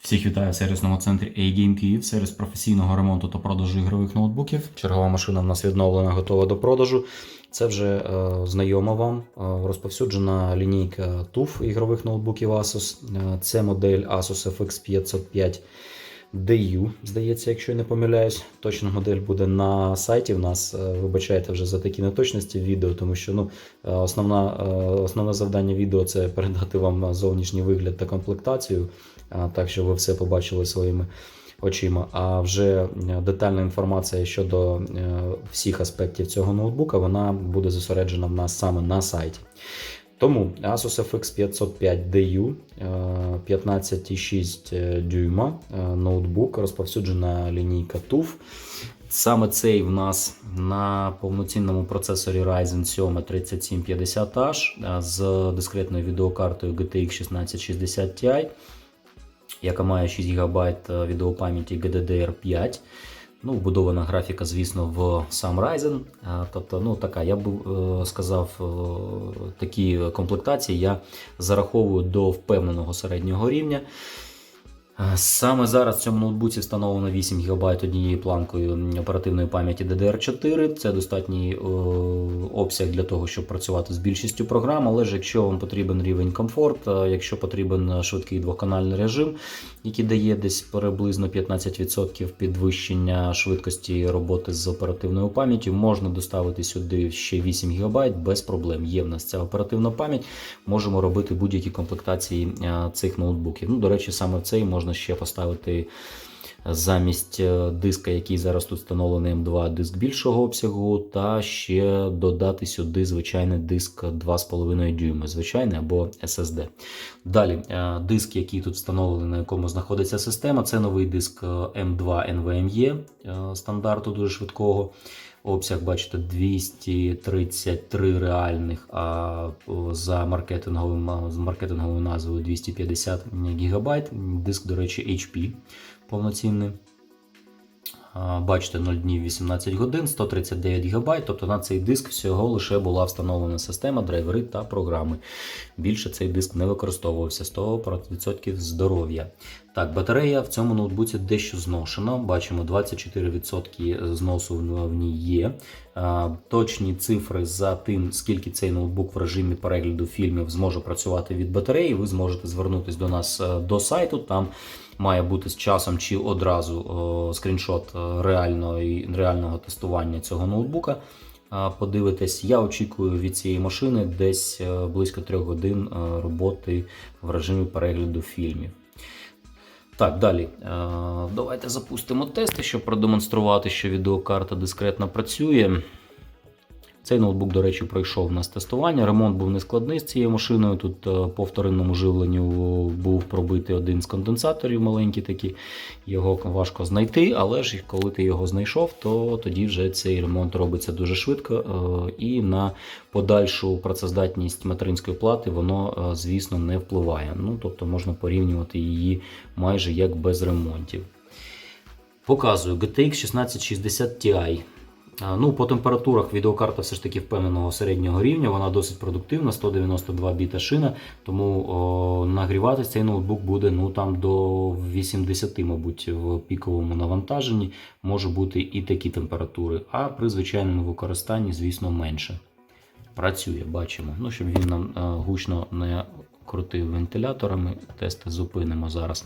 Всіх вітаю в сервісному центрі A-Game Київ, сервіс професійного ремонту та продажу ігрових ноутбуків. Чергова машина в нас відновлена, готова до продажу. Це вже е, знайома вам е, розповсюджена лінійка TUF ігрових ноутбуків Asus. Е, це модель Asus FX 505 DU, здається, якщо я не помиляюсь. Точна модель буде на сайті. В нас Е, вибачайте вже за такі неточності відео, тому що ну, е, основна, е, основне завдання відео це передати вам зовнішній вигляд та комплектацію, так щоб ви все побачили своїми очима. А вже е, детальна інформація щодо е, всіх аспектів цього ноутбука вона буде зосереджена в нас саме на сайті. Тому Asus FX 505 DU е, 15,6 дюйма е, ноутбук, розповсюджена лінійка TUF. Саме цей в нас на повноцінному процесорі Ryzen 7 3750H е, з дискретною відеокартою GTX 1660 Ti, яка має 6 ГБ відеопам'яті GDDR5. Ну, вбудована графіка, звісно, в сам Ryzen. Е, Тобто, ну така, я б е, сказав, е, такі комплектації я зараховую до впевненого середнього рівня. Е, Саме зараз в цьому ноутбуці встановлено 8 ГБ однією планкою оперативної пам'яті DDR4. Це достатній е, обсяг для того, щоб працювати з більшістю програм. Але ж якщо вам потрібен рівень комфорт, е, якщо потрібен швидкий двоканальний режим, який дає десь приблизно 15% підвищення швидкості роботи з оперативною пам'яттю, можна доставити сюди ще 8 ГБ без проблем. Є в нас ця оперативна пам'ять. Можемо робити будь-які комплектації цих ноутбуків. Ну, до речі, саме в цей можна ще поставити замість е, диска, який зараз тут встановлений М2, диск більшого обсягу, та ще додати сюди звичайний диск 2,5 дюйми, звичайний або SSD. Далі, е, диск, який тут встановлений, на якому знаходиться система, це новий диск е, M2 NVMe стандарту дуже швидкого. Обсяг, бачите, 233 реальних, а за маркетинговим, з маркетинговою назвою 250 ГБ. Диск, до речі, HP повноцінний. Бачите, 0 днів 18 годин, 139 ГБ. Тобто на цей диск всього лише була встановлена система, драйвери та програми. Більше цей диск не використовувався 100% здоров'я. Так, батарея в цьому ноутбуці дещо зношена. Бачимо, 24% зносу в в ній є. Точні цифри за тим, скільки цей ноутбук в режимі перегляду фільмів зможе працювати від батареї. Ви зможете звернутися до нас е, до сайту. Там має бути з часом чи одразу о, скріншот е, реального, реального тестування цього ноутбука. Подивитись, я очікую від цієї машини десь е, близько 3 годин е, роботи в режимі перегляду фільмів. Так, далі. Е, Давайте запустимо тести, щоб продемонструвати, що відеокарта дискретно працює. Цей ноутбук, до речі, пройшов у нас тестування. Ремонт був нескладний з цією машиною. Тут е, по вторинному живленню був пробитий один з конденсаторів, маленький такий. Його важко знайти, але ж коли ти його знайшов, то тоді вже цей ремонт робиться дуже швидко. е, І на подальшу працездатність материнської плати воно, е, звісно, не впливає. Ну, тобто можна порівнювати її майже як без ремонтів. Показую GTX 1660 Ti. Ну, По температурах відеокарта все ж таки впевненого середнього рівня, вона досить продуктивна, 192 біта шина, тому о, нагріватись цей ноутбук буде ну, там до 80, мабуть, в піковому навантаженні. Може бути і такі температури, а при звичайному використанні, звісно, менше. Працює, бачимо. Ну, щоб він нам е, гучно не крутив вентиляторами, тести зупинимо зараз.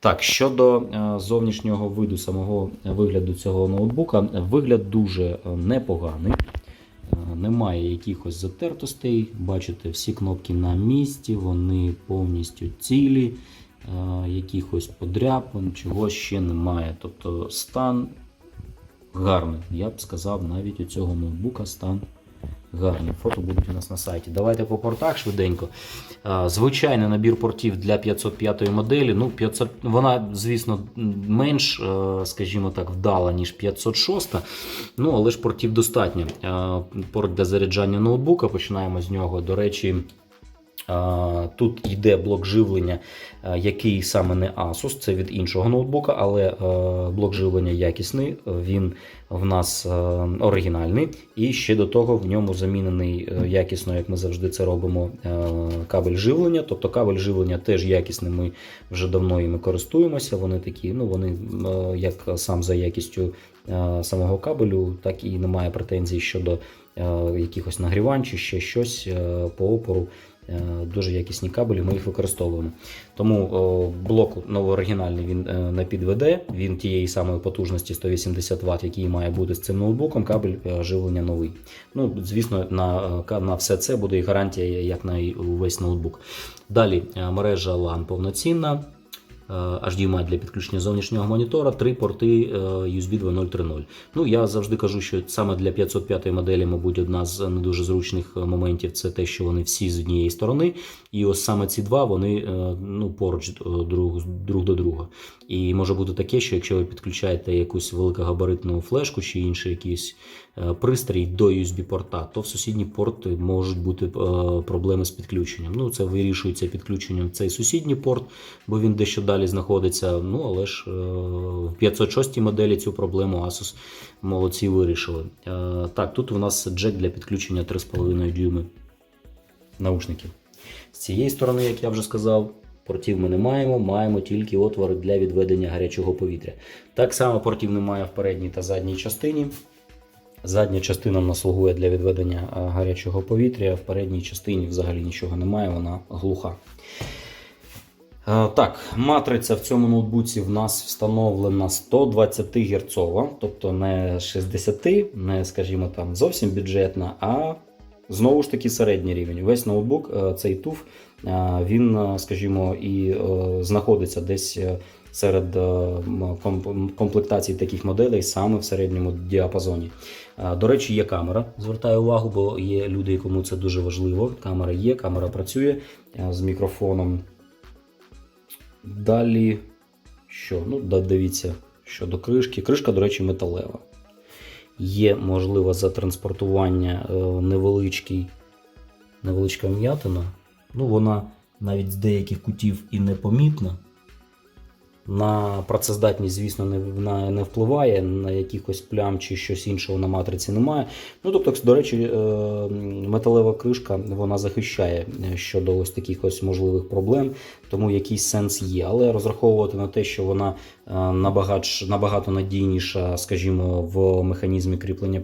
Так, щодо е, зовнішнього виду, самого вигляду цього ноутбука, вигляд дуже е, непоганий. Е, Немає якихось затертостей. Бачите, всі кнопки на місці, вони повністю цілі, якихось подряпин, чого ще немає. Тобто стан гарний. Я б сказав, навіть у цього ноутбука стан гарний. Фото будуть у нас на сайті. Давайте по портах швиденько. Звичайний набір портів для 505 моделі. Ну, 500, вона, звісно, менш, е, скажімо так, вдала, ніж 506. Ну, але ж портів достатньо. Порт для заряджання ноутбука. Починаємо з нього. До речі. Тут йде блок живлення, який саме не Asus, це від іншого ноутбука, але блок живлення якісний, він в нас оригінальний. І ще до того в ньому замінений якісно, як ми завжди це робимо, кабель живлення. Тобто кабель живлення теж якісний, ми вже давно іми користуємося. Вони такі, ну вони як сам за якістю самого кабелю, так і немає претензій щодо якихось нагрівань чи ще щось по опору. Е, Дуже якісні кабелі, ми їх використовуємо. Тому блок новооригінальний він е, не підведе, він тієї самої потужності 180 Вт, який має бути з цим ноутбуком, кабель е, живлення новий. Ну, Звісно, на, на все це буде і гарантія, як на увесь ноутбук. Далі мережа LAN повноцінна. Е, HDMI для підключення зовнішнього монітора, три порти е, USB 2.0.3.0. Ну, я завжди кажу, що саме для 505 моделі, мабуть, одна з не дуже зручних е, моментів це те, що вони всі з однієї сторони. І ось саме ці два вони ну, поруч друг, друг до друга. І може бути таке, що якщо ви підключаєте якусь великогабаритну флешку чи інший якийсь пристрій до USB-порта, то в сусідні порти можуть бути е, проблеми з підключенням. Ну, це вирішується підключенням цей сусідній порт, бо він дещо далі знаходиться. Ну, але ж е, в 506 моделі цю проблему Asus молодці вирішили. Е, Так, тут у нас джек для підключення 3,5 дюйми наушників. З цієї сторони, як я вже сказав, портів ми не маємо, маємо тільки отвори для відведення гарячого повітря. Так само портів немає в передній та задній частині. Задня частина в нас слугує для відведення гарячого повітря, в передній частині взагалі нічого немає, вона глуха. Е, Так, матриця в цьому ноутбуці в нас встановлена 120 Гц, тобто не 60, не, скажімо там, зовсім бюджетна, а знову ж таки середній рівень. Весь ноутбук, е, цей туф, е, він, е, скажімо, і е, знаходиться десь е, серед е, комплектацій таких моделей саме в середньому діапазоні. Е, До речі, є камера. Звертаю увагу, бо є люди, кому це дуже важливо. Камера є, камера працює е, з мікрофоном. Далі, що? Ну, дивіться, щодо кришки. Кришка, до речі, металева. Є можливо затранспортування е, невеличкий, невеличка м'ятина. Ну, вона навіть з деяких кутів і непомітна. На працездатність, звісно, не, на- не впливає, на якихось плям чи щось іншого на матриці немає. Ну, тобто, до речі, е, металева кришка вона захищає е, щодо ось таких ось можливих проблем, тому якийсь сенс є. Але розраховувати на те, що вона е, набагато, набагато надійніша, скажімо, в механізмі кріплення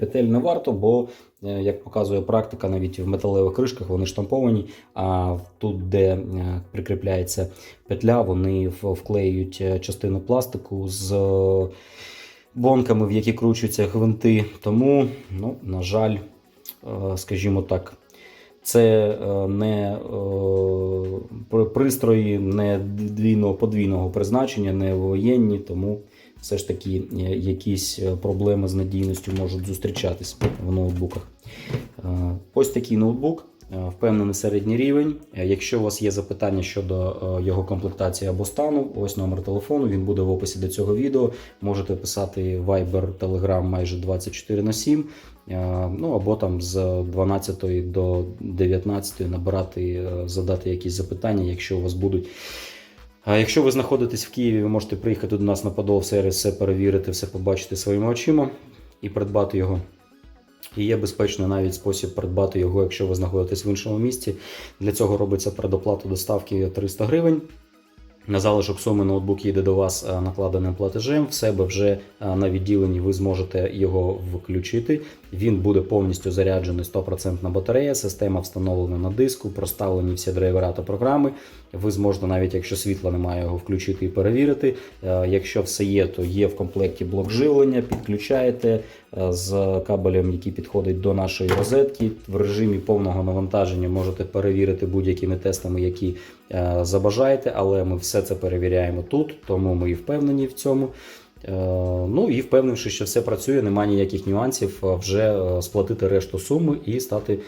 петель не варто, бо, як показує практика, навіть в металевих кришках вони штамповані, а тут, де е, прикріпляється петля, вони вклеюють е, частину пластику з е, бонками, в які кручуються гвинти. Тому, ну, на жаль, е, скажімо так, це е, не е, пристрої не двійного подвійного призначення, не воєнні, тому все ж таки е, якісь е, проблеми з надійністю можуть зустрічатись в ноутбуках. Е, Ось такий ноутбук. Впевнений середній рівень. Якщо у вас є запитання щодо його комплектації або стану, ось номер телефону. Він буде в описі до цього відео. Можете писати Viber, Telegram майже 24 на 7. Е, Ну або там з 12 до 19 набирати, задати якісь запитання, якщо у вас будуть. Якщо ви знаходитесь в Києві, ви можете приїхати до нас на Подол сервіс, все перевірити, все побачити своїми очима і придбати його. І є безпечний навіть спосіб придбати його, якщо ви знаходитесь в іншому місці. Для цього робиться предоплата доставки 300 гривень. На залишок суми ноутбук їде до вас е, накладеним платежем. В себе вже е, на відділенні ви зможете його включити. Він буде повністю заряджений 100% батарея. Система встановлена на диску, проставлені всі драйвера та програми. Ви зможете, навіть якщо світла немає, його включити і перевірити. Е, Якщо все є, то є в комплекті блок живлення, підключаєте з кабелем, який підходить до нашої розетки. В режимі повного навантаження можете перевірити будь-якими тестами, які е, забажаєте, але ми все це перевіряємо тут, тому ми і впевнені в цьому. Е, Ну і впевнивши, що все працює, немає ніяких нюансів, е, вже е, сплатити решту суми і стати е,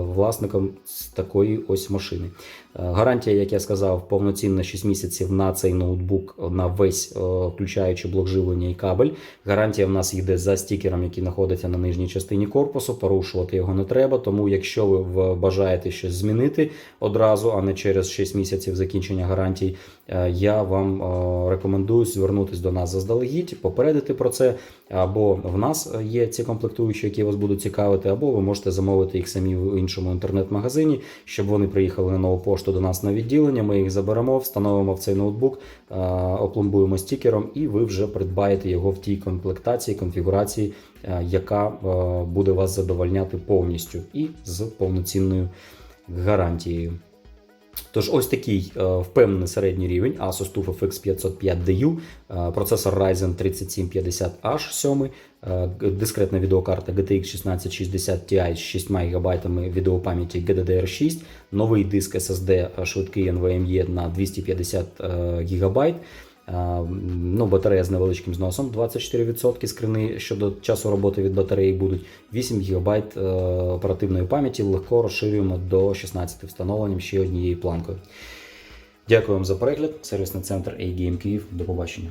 власником такої ось машини. Гарантія, як я сказав, повноцінна 6 місяців на цей ноутбук на весь, е, включаючи блок живлення і кабель. Гарантія в нас йде за стікером, який знаходиться на нижній частині корпусу. Порушувати його не треба. Тому, якщо ви бажаєте щось змінити одразу, а не через 6 місяців закінчення гарантій, е, я вам е, рекомендую звернутися до нас заздалегідь, попередити про це. Або в нас є ці комплектуючі, які вас будуть цікавити, або ви можете замовити їх самі в іншому інтернет-магазині, щоб вони приїхали на нову пошту до нас на відділення. Ми їх заберемо, встановимо в цей ноутбук, е, опломбуємо стікером, і ви вже придбаєте його в тій комплектації, конфігурації, е, яка е, буде вас задовольняти повністю і з повноцінною гарантією. Тож ось такий е, впевнений середній рівень Asus TUF FX 505DU, е, процесор Ryzen 3750H 7, е, дискретна відеокарта GTX 1660 Ti з 6 ГБ відеопам'яті GDDR6, новий диск SSD швидкий NVMe на 250 ГБ. Ну, батарея з невеличким зносом 24% скрини щодо часу роботи від батареї будуть 8 ГБ е, оперативної пам'яті. Легко розширюємо до 16 встановленням ще однією планкою. Дякую вам за перегляд. Сервісний центр A-Game Київ. До побачення.